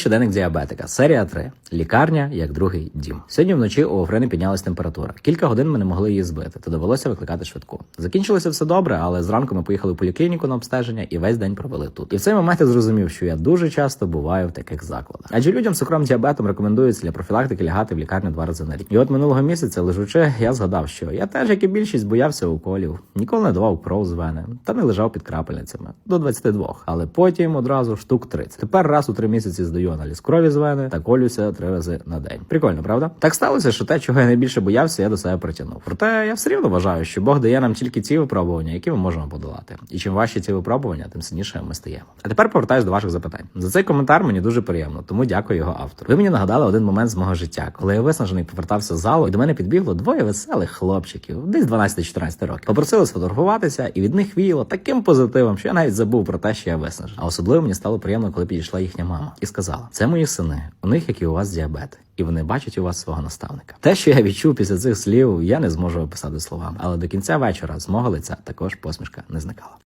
Щоденник діабетика, серія 3. Лікарня як другий дім. Сьогодні вночі у Офрени піднялась температура. Кілька годин ми не могли її збити, то довелося викликати швидку. Закінчилося все добре, але зранку ми поїхали в поліклініку на обстеження і весь день провели тут. І в цей момент я зрозумів, що я дуже часто буваю в таких закладах. Адже людям з цукровим діабетом рекомендується для профілактики лягати в лікарню два рази на рік. І от минулого місяця, лежучи, я згадав, що я теж, як і більшість, боявся уколів, ніколи не давав кров з та не лежав під крапельницями до 22. Але потім одразу штук 30. Тепер раз у три місяці здаю аналіз крові з вени та колюся три рази на день. Прикольно, правда? Так сталося, що те, чого я найбільше боявся, я до себе притягнув. Проте я все рівно вважаю, що Бог дає нам тільки ті випробування, які ми можемо подолати. І чим важчі ці випробування, тим сильніше ми стаємо. А тепер повертаюсь до ваших запитань. За цей коментар мені дуже приємно, тому дякую його автору. Ви мені нагадали один момент з мого життя, коли я виснажений повертався з залу, і до мене підбігло двоє веселих хлопчиків, десь 12-14 років. Попросили сфотографуватися, і від них віяло таким позитивом, що я навіть забув про те, що я виснажений. А особливо мені стало приємно, коли підійшла їхня мама і сказала: це мої сини, у них як і у вас діабет. І вони бачать у вас свого наставника. Те, що я відчув після цих слів, я не зможу описати словами, але до кінця вечора з мого лиця також посмішка не зникала.